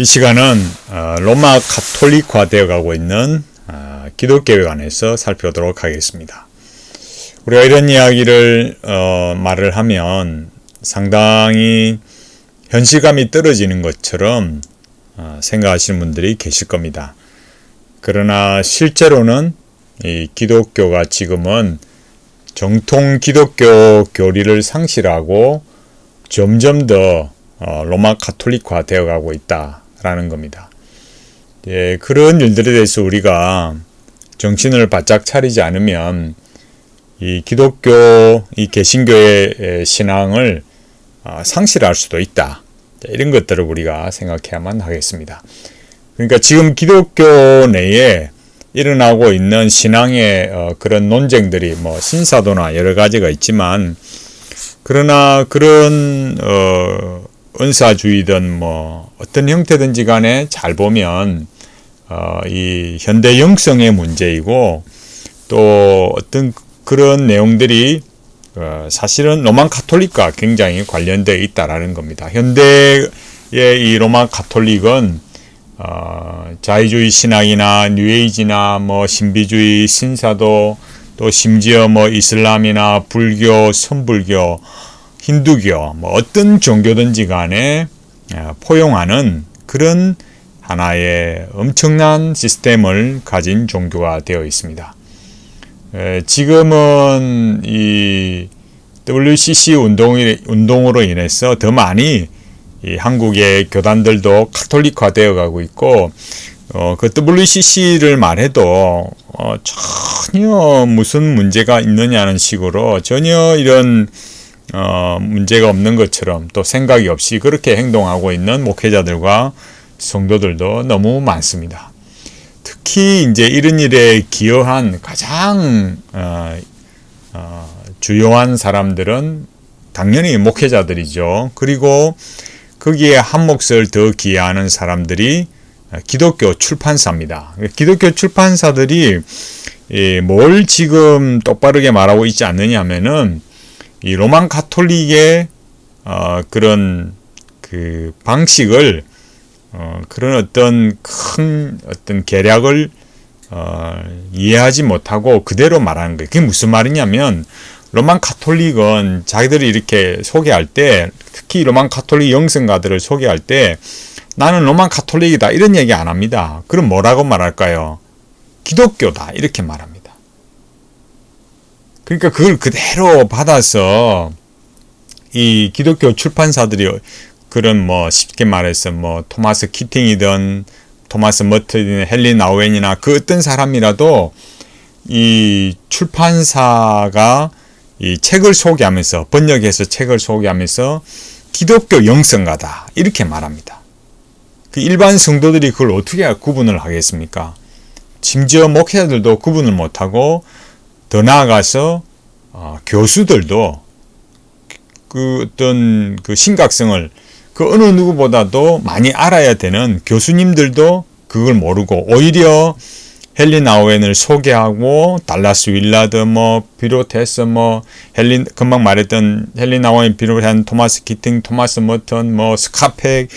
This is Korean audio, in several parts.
이 시간은 어, 로마 카톨릭화 되어 가고 있는 어, 기독교에 관해서 살펴보도록 하겠습니다. 우리가 이런 이야기를 어, 말을 하면 상당히 현실감이 떨어지는 것처럼 생각하시는 분들이 계실 겁니다. 그러나 실제로는 이 기독교가 지금은 정통 기독교 교리를 상실하고 점점 더 로마 카톨릭화 되어 가고 있다. 라는 겁니다. 예, 그런 일들에 대해서 우리가 정신을 바짝 차리지 않으면 이 기독교, 이 개신교의 신앙을 아, 상실할 수도 있다. 이런 것들을 우리가 생각해야만 하겠습니다. 그러니까 지금 기독교 내에 일어나고 있는 신앙의 어, 그런 논쟁들이 뭐 신사도나 여러 가지가 있지만 그러나 그런 어 은사주의든 뭐 어떤 형태든지 간에 잘 보면 어, 이 현대 영성의 문제이고 또 어떤 그런 내용들이 어, 사실은 로만 카톨릭과 굉장히 관련되어 있다라는 겁니다. 현대의 이 로만 카톨릭은 어, 자유주의 신앙이나 뉴에이지나 뭐 신비주의 신사도 또 심지어 뭐 이슬람이나 불교, 선불교 힌두교, 뭐 어떤 종교든지 간에 어, 포용하는 그런 하나의 엄청난 시스템을 가진 종교가 되어 있습니다. 지금은 이 WCC 운동으로 인해서 더 많이 한국의 교단들도 카톨릭화 되어 가고 있고, 어, 그 WCC를 말해도, 어, 전혀 무슨 문제가 있느냐는 식으로 전혀 이런 어, 문제가 없는 것처럼 또 생각이 없이 그렇게 행동하고 있는 목회자들과 성도들도 너무 많습니다. 특히 이제 이런 일에 기여한 가장 어, 어, 주요한 사람들은 당연히 목회자들이죠. 그리고 거기에 한 몫을 더 기여하는 사람들이 기독교 출판사입니다. 기독교 출판사들이 뭘 지금 똑바르게 말하고 있지 않느냐면은 이 로만 카톨릭의 어, 그런 그 방식을 어, 그런 어떤 큰 어떤 계략을 어, 이해하지 못하고 그대로 말하는 거예요. 그게 무슨 말이냐면 로만 카톨릭은 자기들이 이렇게 소개할 때 특히 로만 카톨릭 영성가들을 소개할 때 나는 로만 카톨릭이다 이런 얘기 안 합니다. 그럼 뭐라고 말할까요? 기독교다 이렇게 말합니다. 그러니까 그걸 그대로 받아서 이 기독교 출판사들이 그런 뭐 쉽게 말해서 뭐 토마스 키팅이든 토마스 머트든 헨리 나우엔이나 그 어떤 사람이라도 이 출판사가 이 책을 소개하면서 번역해서 책을 소개하면서 기독교 영성가다 이렇게 말합니다. 그 일반 성도들이 그걸 어떻게 구분을 하겠습니까? 심지어 목회자들도 구분을 못하고 더 나아가서 어, 교수들도 그 어떤 그 심각성을 그 어느 누구보다도 많이 알아야 되는 교수님들도 그걸 모르고 오히려 헬리 나우엔을 소개하고 달라스 윌라드 뭐 비롯해서 뭐 헬리 금방 말했던 헬리 나우엔 비롯한 토마스 기팅, 토마스 머턴, 뭐 스카펙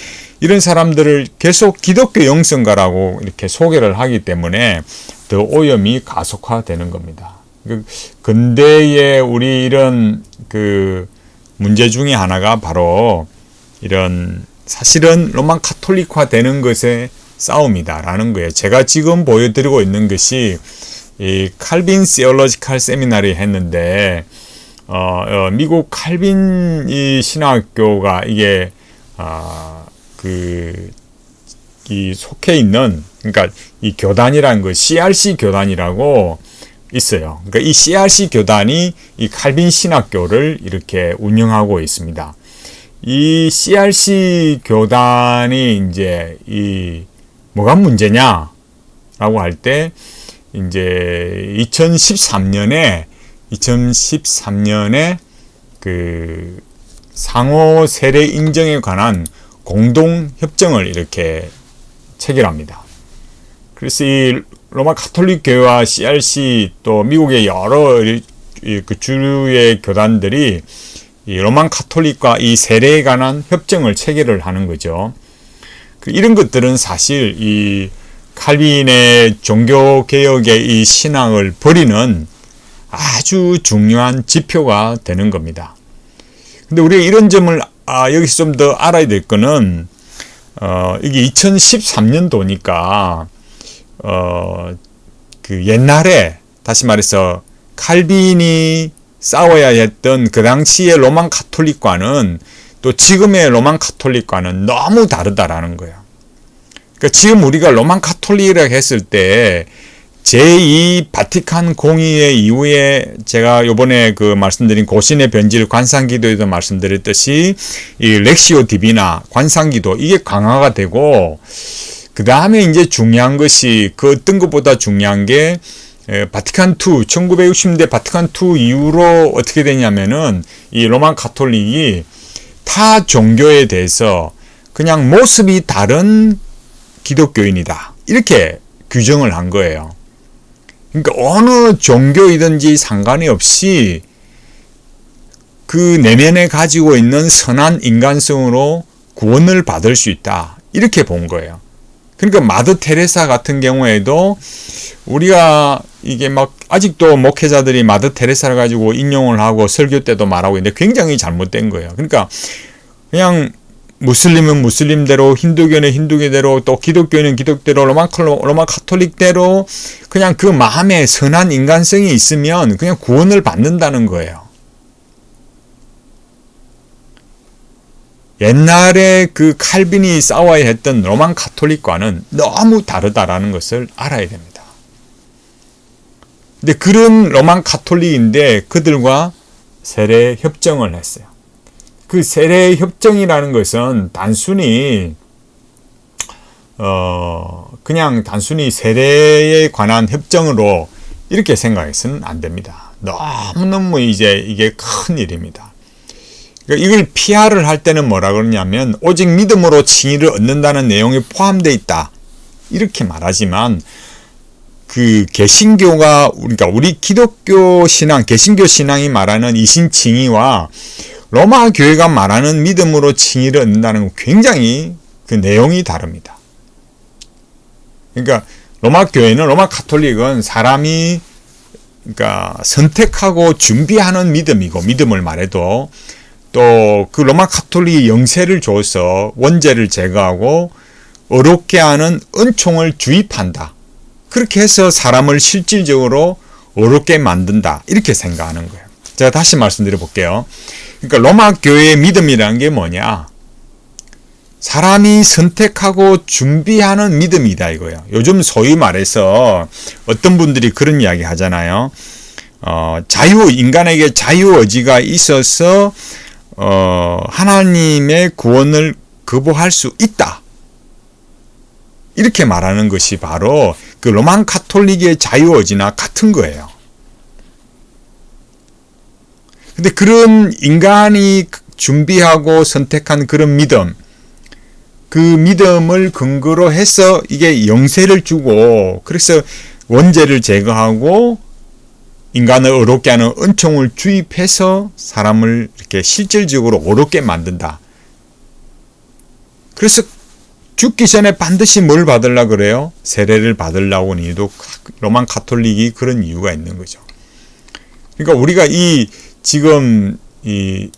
이런 사람들을 계속 기독교 영성가라고 이렇게 소개를 하기 때문에 더 오염이 가속화되는 겁니다. 그 근대의 우리 이런 그 문제 중에 하나가 바로 이런 사실은 로만 카톨릭화 되는 것의 싸움이다라는 거예요. 제가 지금 보여드리고 있는 것이 이 칼빈 시올로지칼 세미나리 했는데 어, 어, 미국 칼빈 이 신학교가 이게 아, 그, 이 속해 있는, 그러니까 이 교단이라는 거, CRC 교단이라고 있어요. 그러니까 이 CRC 교단이 이 칼빈 신학교를 이렇게 운영하고 있습니다. 이 CRC 교단이 이제 이 뭐가 문제냐라고 할 때 이제 2013년에 2013년에 그 상호 세례 인정에 관한 공동 협정을 이렇게 체결합니다. 그래서 이 로마 카톨릭 교회와 CRC 또 미국의 여러 그 주류의 교단들이 이 로만 카톨릭과 이 세례에 관한 협정을 체결을 하는 거죠. 그 이런 것들은 사실 이 칼빈의 종교 개혁의 이 신앙을 버리는 아주 중요한 지표가 되는 겁니다. 근데 우리가 이런 점을 아, 여기서 좀 더 알아야 될 거는 어, 이게 2013년도니까 어, 그 옛날에 다시 말해서 칼빈이 싸워야 했던 그 당시의 로만 카톨릭과는 또 지금의 로만 카톨릭과는 너무 다르다라는 거예요. 그러니까 지금 우리가 로만 카톨릭이라고 했을 때 제2 바티칸 공의회 이후에 제가 요번에 그 말씀드린 고신의 변질 관상기도에도 말씀드렸듯이 이 렉시오 디비나 관상기도 이게 강화가 되고 그 다음에 이제 중요한 것이 그 어떤 것보다 중요한 게 바티칸 2 1960년대 바티칸 2 이후로 어떻게 되냐면은 이 로만 카톨릭이 타 종교에 대해서 그냥 모습이 다른 기독교인이다 이렇게 규정을 한 거예요. 그러니까 어느 종교이든지 상관이 없이 그 내면에 가지고 있는 선한 인간성으로 구원을 받을 수 있다. 이렇게 본 거예요. 그러니까 마더 테레사 같은 경우에도 우리가 이게 막 아직도 목회자들이 마더 테레사를 가지고 인용을 하고 설교 때도 말하고 있는데 굉장히 잘못된 거예요. 그러니까 그냥 무슬림은 무슬림대로, 힌두교는 힌두교대로, 또 기독교는 기독대로, 로마, 로마 카톨릭대로 그냥 그 마음에 선한 인간성이 있으면 그냥 구원을 받는다는 거예요. 옛날에 그 칼빈이 싸워야 했던 로만 카톨릭과는 너무 다르다라는 것을 알아야 됩니다. 근데 그런 로만 카톨릭인데 그들과 세례 협정을 했어요. 그 세례 협정이라는 것은 단순히 어 그냥 단순히 세례에 관한 협정으로 이렇게 생각해서는 안 됩니다. 너무너무 이제 이게 큰 일입니다. 그러니까 이걸 피하를 할 때는 뭐라 그러냐면 오직 믿음으로 칭의를 얻는다는 내용이 포함되어 있다. 이렇게 말하지만 그 개신교가 그러니까 우리 기독교 신앙, 개신교 신앙이 말하는 이신칭의와 로마 교회가 말하는 믿음으로 칭의를 얻는다는 건 굉장히 그 내용이 다릅니다. 그러니까 로마 교회는 로마 카톨릭은 사람이 그러니까 선택하고 준비하는 믿음이고 믿음을 말해도 또 그 로마 카톨릭이 영세를 줘서 원죄를 제거하고 어렵게 하는 은총을 주입한다. 그렇게 해서 사람을 실질적으로 어렵게 만든다. 이렇게 생각하는 거예요. 제가 다시 말씀드려 볼게요. 그러니까 로마 교회의 믿음이라는 게 뭐냐? 사람이 선택하고 준비하는 믿음이다 이거예요. 요즘 소위 말해서 어떤 분들이 그런 이야기 하잖아요. 어, 자유 인간에게 자유 의지가 있어서 어, 하나님의 구원을 거부할 수 있다. 이렇게 말하는 것이 바로 그 로만 카톨릭의 자유 의지나 같은 거예요. 근데 그런 인간이 준비하고 선택한 그런 믿음, 그 믿음을 근거로 해서 이게 영세를 주고, 그래서 원죄를 제거하고 인간을 어렵게 하는 은총을 주입해서 사람을 이렇게 실질적으로 어렵게 만든다. 그래서 죽기 전에 반드시 뭘 받으려 그래요? 세례를 받으려고 하는 이유도 로만 카톨릭이 그런 이유가 있는 거죠. 그러니까 우리가 이 지금 이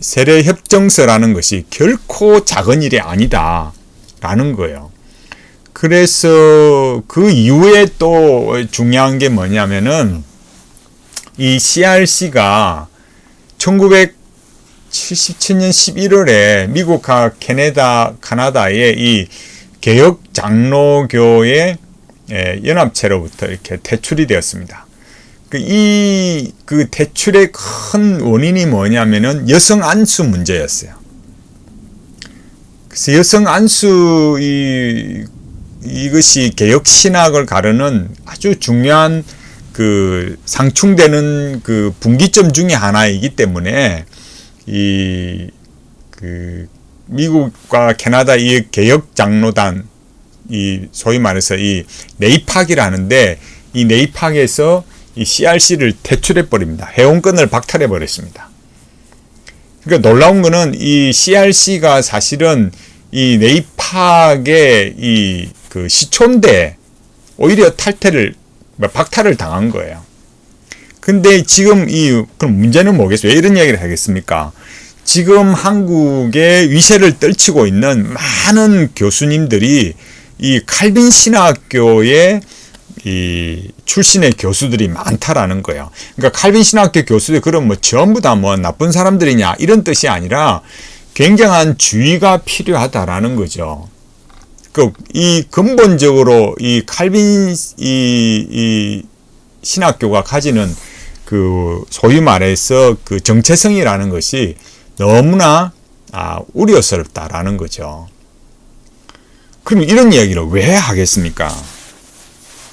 세례 협정서라는 것이 결코 작은 일이 아니다라는 거예요. 그래서 그 이후에 또 중요한 게 뭐냐면은 이 CRC가 1977년 11월에 미국과 캐나다, 카나다의 이 개혁 장로교의 연합체로부터 이렇게 퇴출이 되었습니다. 그 이, 그 대출의 큰 원인이 뭐냐면은 여성 안수 문제였어요. 그래서 여성 안수, 이, 이것이 개혁 신학을 가르는 아주 중요한 그 상충되는 그 분기점 중의 하나이기 때문에 이, 그, 미국과 캐나다 이 개혁 장로단, 이, 소위 말해서 이 네이팍이라는데 이 네이팍에서 이 CRC를 퇴출해 버립니다. 회원권을 박탈해 버렸습니다. 그러니까 놀라운 거는 이 CRC가 사실은 이 네이팍의 이 그 시초인데 오히려 탈퇴를 뭐 박탈을 당한 거예요. 근데 지금 이 그럼 문제는 뭐겠어요? 왜 이런 이야기를 하겠습니까? 지금 한국의 위세를 떨치고 있는 많은 교수님들이 이 칼빈 신학교의 이 출신의 교수들이 많다라는 거예요. 그러니까 칼빈 신학교 교수들 그럼 뭐 전부 다 뭐 나쁜 사람들이냐 이런 뜻이 아니라 굉장한 주의가 필요하다라는 거죠. 그 이 근본적으로 이 칼빈 이, 이 신학교가 가지는 그 소위 말해서 그 정체성이라는 것이 너무나 아, 우려스럽다라는 거죠. 그럼 이런 이야기를 왜 하겠습니까?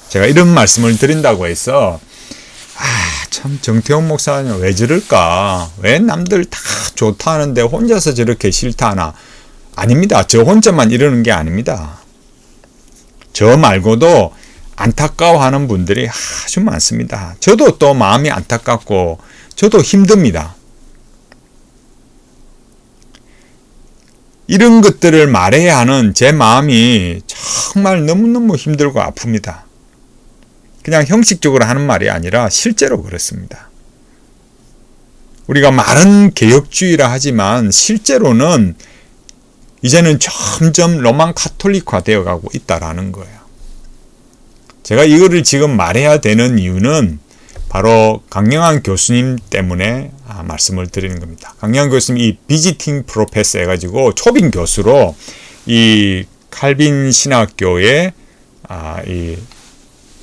제가 이런 말씀을 드린다고 해서 아, 참 정태원 목사는 왜 저럴까? 왜 남들 다 좋다 하는데 혼자서 저렇게 싫다 하나? 아닙니다. 저 혼자만 이러는 게 아닙니다. 저 말고도 안타까워하는 분들이 아주 많습니다. 저도 또 마음이 안타깝고 저도 힘듭니다. 이런 것들을 말해야 하는 제 마음이 정말 너무너무 힘들고 아픕니다. 그냥 형식적으로 하는 말이 아니라 실제로 그렇습니다. 우리가 말은 개혁주의라 하지만 실제로는 이제는 점점 로만 카톨릭화 되어 가고 있다라는 거예요. 제가 이거를 지금 말해야 되는 이유는 바로 강영한 교수님 때문에 아, 말씀을 드리는 겁니다. 강영한 교수님 이 비지팅 프로페서 해가지고 초빙 교수로 이 칼빈 신학교에 아, 이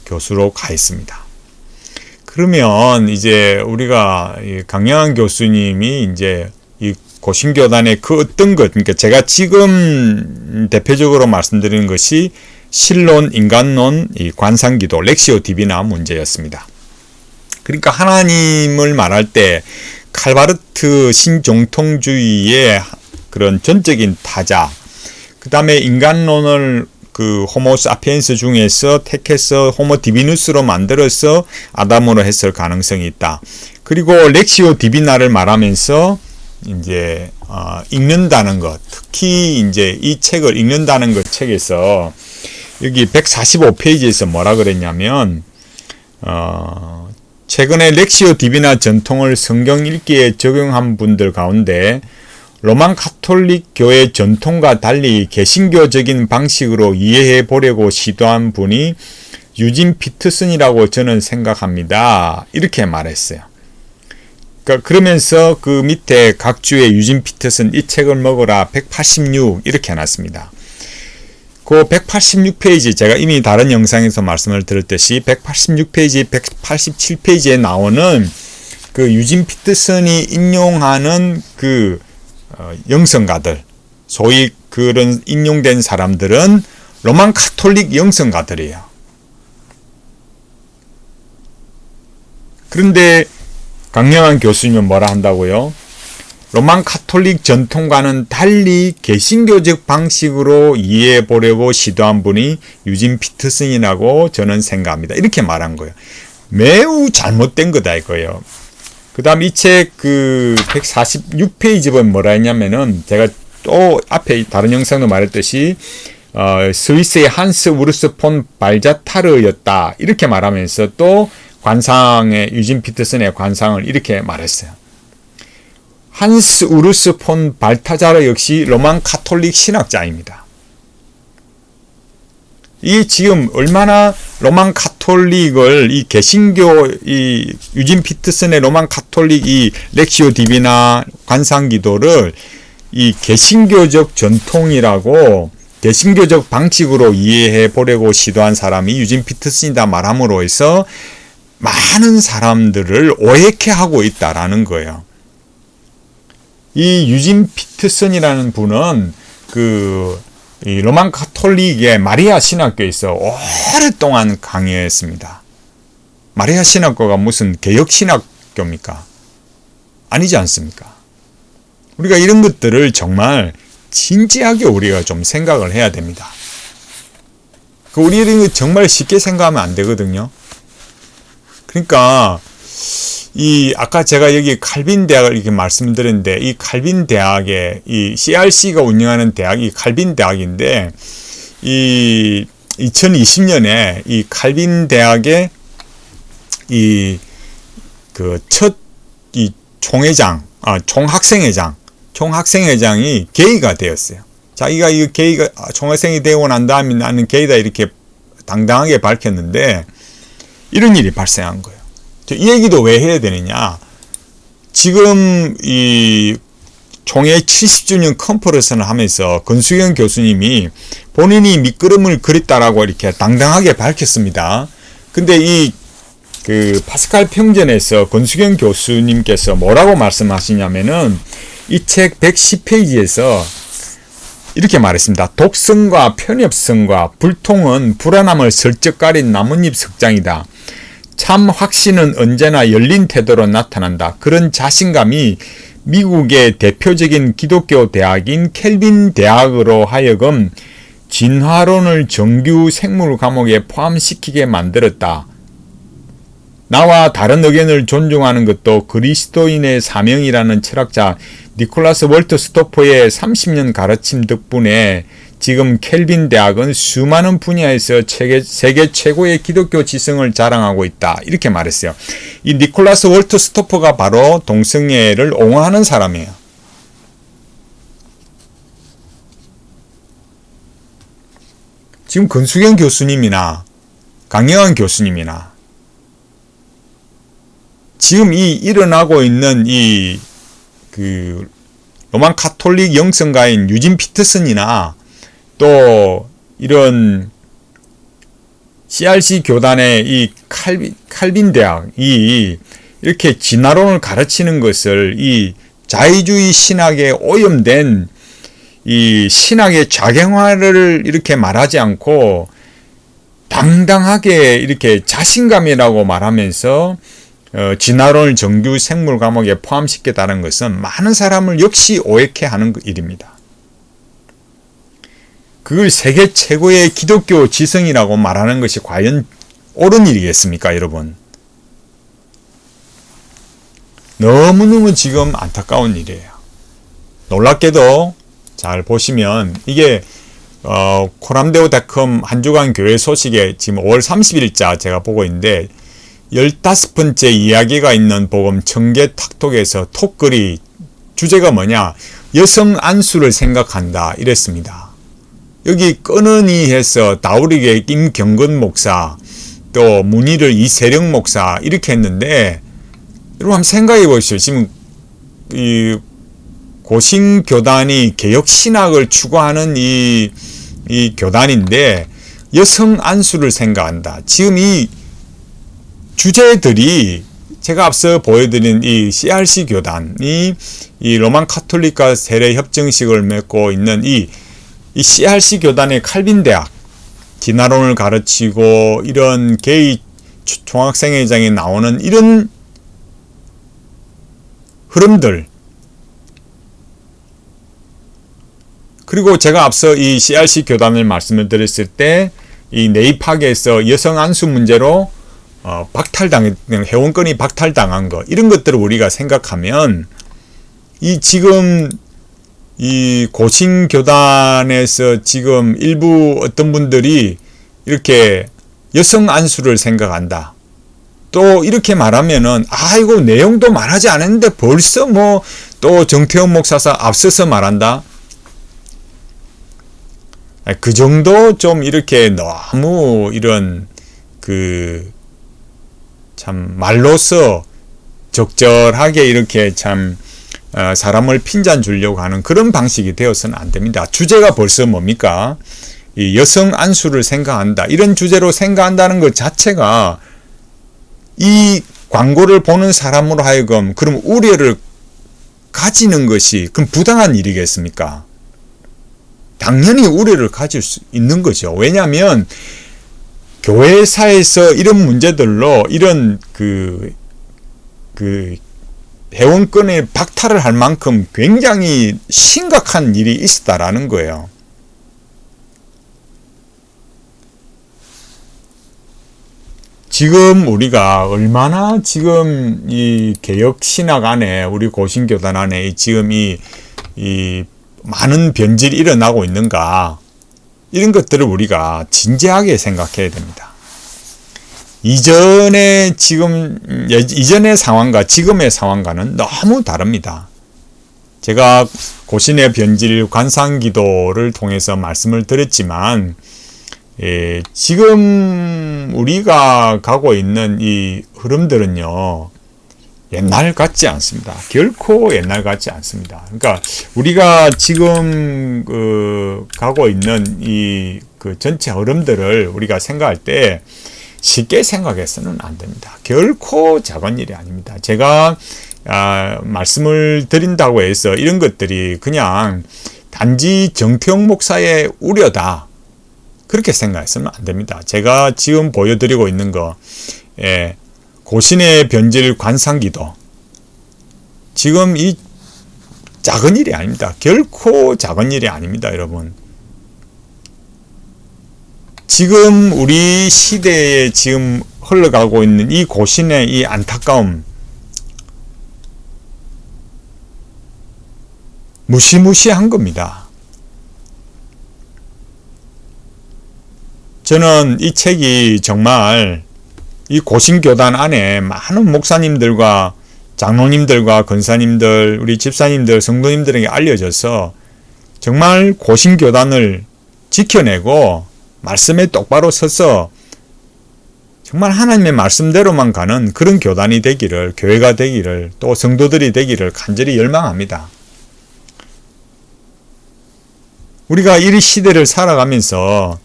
교수로 가 있습니다. 그러면 이제 우리가 강영한 교수님이 이제 이 고신교단의 그 어떤 것, 그러니까 제가 지금 대표적으로 말씀드리는 것이 신론, 인간론, 이 관상기도, 렉시오 디비나 문제였습니다. 그러니까 하나님을 말할 때 칼바르트 신종통주의의 그런 전적인 타자, 그 다음에 인간론을 그 호모 사피엔스 중에서 택해서 호모 디비누스로 만들어서 아담으로 했을 가능성이 있다. 그리고 렉시오 디비나를 말하면서 이제 어, 읽는다는 것, 특히 이제 이 책을 읽는다는 것 책에서 여기 145페이지에서 뭐라 그랬냐면 어, 최근에 렉시오 디비나 전통을 성경 읽기에 적용한 분들 가운데 로만 카톨릭 교회 전통과 달리 개신교적인 방식으로 이해해 보려고 시도한 분이 유진 피트슨이라고 저는 생각합니다. 이렇게 말했어요. 그러니까 그러면서 그 밑에 각주의 유진 피트슨 이 책을 먹어라 186 이렇게 해놨습니다. 그 186페이지 제가 이미 다른 영상에서 말씀을 드렸듯이 186페이지, 187페이지에 나오는 그 유진 피트슨이 인용하는 그 어, 영성가들, 소위 그런 인용된 사람들은 로만 카톨릭 영성가들이에요. 그런데 강영한 교수님은 뭐라 한다고요? 로만 카톨릭 전통과는 달리 개신교적 방식으로 이해해 보려고 시도한 분이 유진 피터슨이라고 저는 생각합니다. 이렇게 말한 거예요. 매우 잘못된 거다 이거예요. 그 다음 이 책 그 146페이지 보면 뭐라 했냐면은 제가 또 앞에 다른 영상도 말했듯이 어, 스위스의 한스 우르스 폰 발자타르였다 이렇게 말하면서 또 관상의 유진 피터슨의 관상을 이렇게 말했어요. 한스 우르스 폰 발타자르 역시 로만 카톨릭 신학자입니다. 이 지금 얼마나 로만 카톨릭을 이 개신교 이 유진 피트슨의 로만 카톨릭 이 렉시오 디비나 관상 기도를 이 개신교적 전통이라고 개신교적 방식으로 이해해 보려고 시도한 사람이 유진 피트슨이다 말함으로 해서 많은 사람들을 오해케 하고 있다라는 거예요. 이 유진 피트슨이라는 분은 그이 로만 카톨릭의 마리아 신학교에서 오랫동안 강의했습니다. 마리아 신학교가 무슨 개혁 신학교입니까? 아니지 않습니까? 우리가 이런 것들을 정말 진지하게 우리가 좀 생각을 해야 됩니다. 그 우리는 정말 쉽게 생각하면 안 되거든요. 그러니까 이 아까 제가 여기 칼빈 대학을 이렇게 말씀드렸는데 이 칼빈 대학의 이 CRC가 운영하는 대학이 칼빈 대학인데 이 2020년에 이 칼빈 대학의 이 그 첫 이 총회장 아 총학생회장 총학생회장이 게이가 되었어요. 자기가 이 게이가 총학생이 되고 난 다음에 나는 게이다 이렇게 당당하게 밝혔는데 이런 일이 발생한 거예요. 이 얘기도 왜 해야 되느냐? 지금 이 총회 70주년 컨퍼런스를 하면서 건수경 교수님이 본인이 밑그림을 그렸다라고 이렇게 당당하게 밝혔습니다. 근데 이 그 파스칼 평전에서 건수경 교수님께서 뭐라고 말씀하시냐면은 이 책 110페이지에서 이렇게 말했습니다. 독성과 편협성과 불통은 불안함을 슬쩍 가린 나뭇잎 석장이다. 참 확신은 언제나 열린 태도로 나타난다. 그런 자신감이 미국의 대표적인 기독교 대학인 켈빈 대학으로 하여금 진화론을 정규 생물 과목에 포함시키게 만들었다. 나와 다른 의견을 존중하는 것도 그리스도인의 사명이라는 철학자 니콜라스 월터 스토퍼의 30년 가르침 덕분에 지금 켈빈 대학은 수많은 분야에서 세계, 세계 최고의 기독교 지성을 자랑하고 있다. 이렇게 말했어요. 이 니콜라스 월터 스토퍼가 바로 동성애를 옹호하는 사람이에요. 지금 건수경 교수님이나 강영환 교수님이나 지금 이 일어나고 있는 이 그 로만 카톨릭 영성가인 유진 피터슨이나 또 이런 CRC 교단의 이 칼빈, 칼빈 대학이 이렇게 진화론을 가르치는 것을 이 자의주의 신학에 오염된 이 신학의 좌경화를 이렇게 말하지 않고 당당하게 이렇게 자신감이라고 말하면서 어, 진화론을 정규 생물 과목에 포함시켰다는 것은 많은 사람을 역시 오해케 하는 일입니다. 그걸 세계 최고의 기독교 지성이라고 말하는 것이 과연 옳은 일이겠습니까, 여러분? 너무너무 지금 안타까운 일이에요. 놀랍게도 잘 보시면 이게 어, 코람데오닷컴 한 주간 교회 소식에 지금 5월 30일자 제가 보고 있는데 열다섯 번째 이야기가 있는 복음 청계 탁톡에서 톡글이 주제가 뭐냐 여성 안수를 생각한다 이랬습니다. 여기 끄는이 해서 다우리게 임경건 목사 또 문의를 이세령 목사 이렇게 했는데 여러분 한번 생각해 보시죠. 지금 이 고신 교단이 개혁 신학을 추구하는 이, 이 교단인데 여성 안수를 생각한다. 지금 이 주제들이 제가 앞서 보여드린 이 CRC 교단이 이 로만 카톨릭과 세례 협정식을 맺고 있는 이, 이 CRC 교단의 칼빈 대학 디나론을 가르치고 이런 게이 총학생회장에 나오는 이런 흐름들. 그리고 제가 앞서 이 CRC 교단을 말씀을 드렸을 때 이 네이팍에서 여성 안수 문제로 어, 박탈당 회원권이 박탈당한 거 이런 것들을 우리가 생각하면 이 지금 이 고신 교단에서 지금 일부 어떤 분들이 이렇게 여성 안수를 생각한다. 또 이렇게 말하면은 아이고 내용도 말하지 않았는데 벌써 뭐 또 정태원 목사사 앞서서 말한다. 그 정도 좀 이렇게 너무 이런 그 참 말로서 적절하게 이렇게 참 어, 사람을 핀잔 주려고 하는 그런 방식이 되어서는 안 됩니다. 주제가 벌써 뭡니까? 이 여성 안수를 생각한다. 이런 주제로 생각한다는 것 자체가 이 광고를 보는 사람으로 하여금 그럼 우려를 가지는 것이 그럼 부당한 일이겠습니까? 당연히 우려를 가질 수 있는 거죠. 왜냐하면 교회사에서 이런 문제들로 이런 그, 그, 회원권의 박탈을 할 만큼 굉장히 심각한 일이 있었다라는 거예요. 지금 우리가 얼마나 지금 이 개혁 신학 안에 우리 고신교단 안에 이 지금 이, 이 많은 변질이 일어나고 있는가 이런 것들을 우리가 진지하게 생각해야 됩니다. 이전에 지금 예, 이전의 상황과 지금의 상황과는 너무 다릅니다. 제가 고신의 변질 관상기도를 통해서 말씀을 드렸지만 예, 지금 우리가 가고 있는 이 흐름들은요 옛날 같지 않습니다. 결코 옛날 같지 않습니다. 그러니까 우리가 지금 그 가고 있는 이 그 전체 흐름들을 우리가 생각할 때 쉽게 생각해서는 안 됩니다. 결코 작은 일이 아닙니다. 제가 아, 말씀을 드린다고 해서 이런 것들이 그냥 단지 정태용 목사의 우려다. 그렇게 생각해서는 안 됩니다. 제가 지금 보여드리고 있는 거, 예, 고신의 변질 관상기도. 지금 이 작은 일이 아닙니다. 결코 작은 일이 아닙니다, 여러분. 지금 우리 시대에 지금 흘러가고 있는 이 고신의 이 안타까움, 무시무시한 겁니다. 저는 이 책이 정말 이 고신교단 안에 많은 목사님들과 장로님들과 권사님들, 우리 집사님들, 성도님들에게 알려져서 정말 고신교단을 지켜내고 말씀에 똑바로 서서 정말 하나님의 말씀대로만 가는 그런 교단이 되기를, 교회가 되기를, 또 성도들이 되기를 간절히 열망합니다. 우리가 이 시대를 살아가면서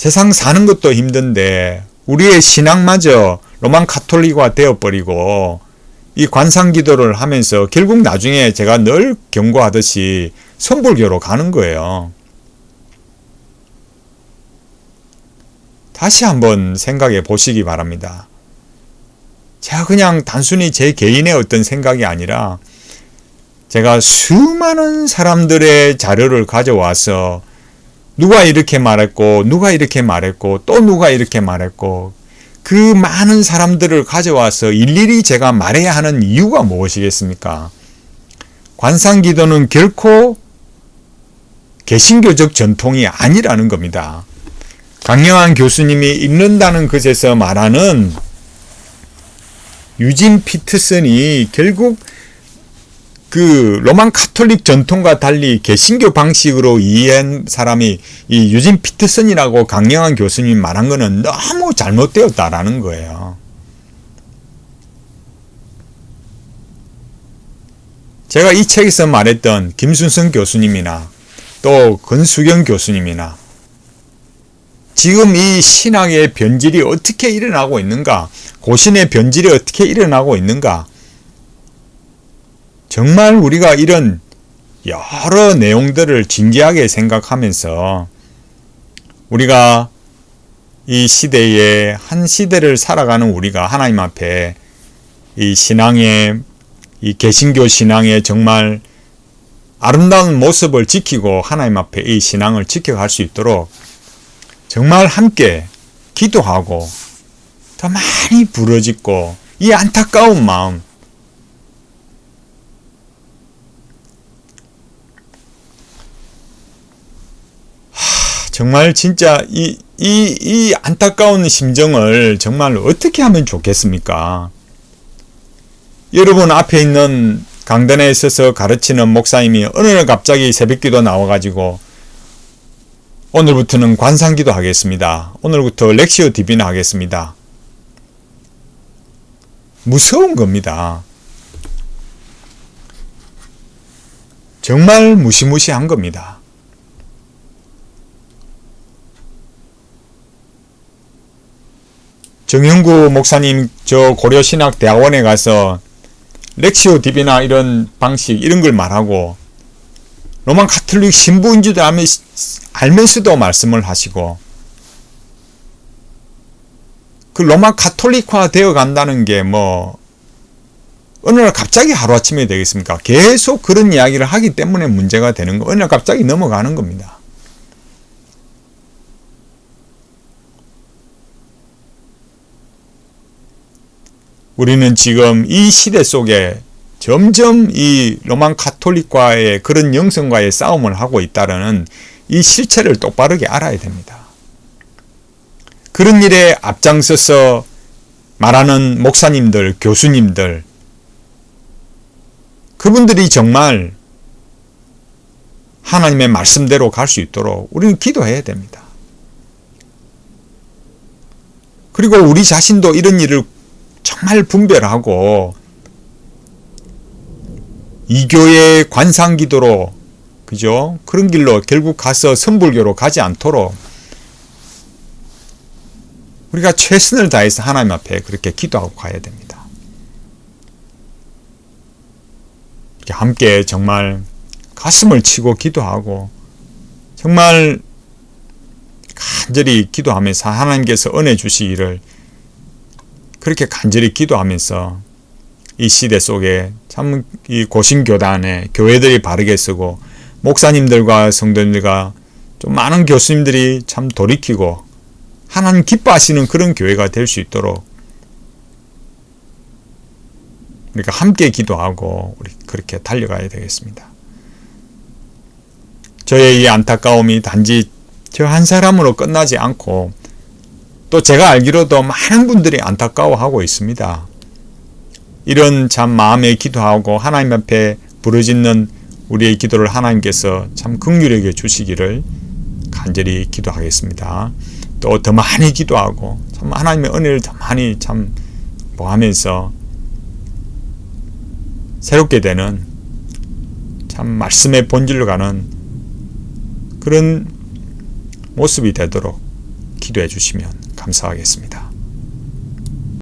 세상 사는 것도 힘든데 우리의 신앙마저 로만 카톨릭화 되어버리고 이 관상 기도를 하면서 결국 나중에 제가 늘 경고하듯이 선불교로 가는 거예요. 다시 한번 생각해 보시기 바랍니다. 제가 그냥 단순히 제 개인의 어떤 생각이 아니라 제가 수많은 사람들의 자료를 가져와서 누가 이렇게 말했고, 누가 이렇게 말했고, 또 누가 이렇게 말했고, 그 많은 사람들을 가져와서 일일이 제가 말해야 하는 이유가 무엇이겠습니까? 관상 기도는 결코 개신교적 전통이 아니라는 겁니다. 강영한 교수님이 읽는다는 것에서 말하는 유진 피트슨이 결국 그 로만 카톨릭 전통과 달리 개신교 방식으로 이해한 사람이 이 유진 피트슨이라고 강영한 교수님이 말한 거는 너무 잘못되었다라는 거예요. 제가 이 책에서 말했던 김순성 교수님이나 또 권수경 교수님이나 지금 이 신앙의 변질이 어떻게 일어나고 있는가, 고신의 변질이 어떻게 일어나고 있는가, 정말 우리가 이런 여러 내용들을 진지하게 생각하면서 우리가 이 시대에 한 시대를 살아가는 우리가 하나님 앞에 이 신앙의 이 개신교 신앙의 정말 아름다운 모습을 지키고 하나님 앞에 이 신앙을 지켜갈 수 있도록 정말 함께 기도하고 더 많이 부러짓고 이 안타까운 마음 정말 진짜 이, 이, 이 안타까운 심정을 정말 어떻게 하면 좋겠습니까? 여러분 앞에 있는 강단에 있어서 가르치는 목사님이 어느 날 갑자기 새벽기도 나와가지고 오늘부터는 관상기도 하겠습니다. 오늘부터 렉시오 디비나 하겠습니다. 무서운 겁니다. 정말 무시무시한 겁니다. 정영구 목사님 저 고려신학대학원에 가서 렉시오 디비나 이런 방식 이런 걸 말하고 로만 카톨릭 신부인 줄 알면서도 말씀을 하시고 그 로마 카톨릭화 되어 간다는 게 뭐 어느 날 갑자기 하루아침에 되겠습니까? 계속 그런 이야기를 하기 때문에 문제가 되는 거 어느 날 갑자기 넘어가는 겁니다. 우리는 지금 이 시대 속에 점점 이 로만 카톨릭과의 그런 영성과의 싸움을 하고 있다는 이 실체를 똑바르게 알아야 됩니다. 그런 일에 앞장서서 말하는 목사님들, 교수님들, 그분들이 정말 하나님의 말씀대로 갈 수 있도록 우리는 기도해야 됩니다. 그리고 우리 자신도 이런 일을 정말 분별하고 이교의 관상 기도로 그죠? 그런 길로 결국 가서 선불교로 가지 않도록 우리가 최선을 다해서 하나님 앞에 그렇게 기도하고 가야 됩니다. 함께 정말 가슴을 치고 기도하고 정말 간절히 기도하면서 하나님께서 은혜 주시기를 그렇게 간절히 기도하면서 이 시대 속에 참 이 고신교단에 교회들이 바르게 쓰고 목사님들과 성도님들과 좀 많은 교수님들이 참 돌이키고 하나님 기뻐하시는 그런 교회가 될 수 있도록 우리가 함께 기도하고 우리 그렇게 달려가야 되겠습니다. 저의 이 안타까움이 단지 저 한 사람으로 끝나지 않고 또 제가 알기로도 많은 분들이 안타까워하고 있습니다. 이런 참 마음에 기도하고 하나님 앞에 부르짖는 우리의 기도를 하나님께서 참 긍휼하게 주시기를 간절히 기도하겠습니다. 또 더 많이 기도하고 참 하나님의 은혜를 더 많이 참 보하면서 새롭게 되는 참 말씀의 본질로 가는 그런 모습이 되도록 기도해 주시면 감사하겠습니다.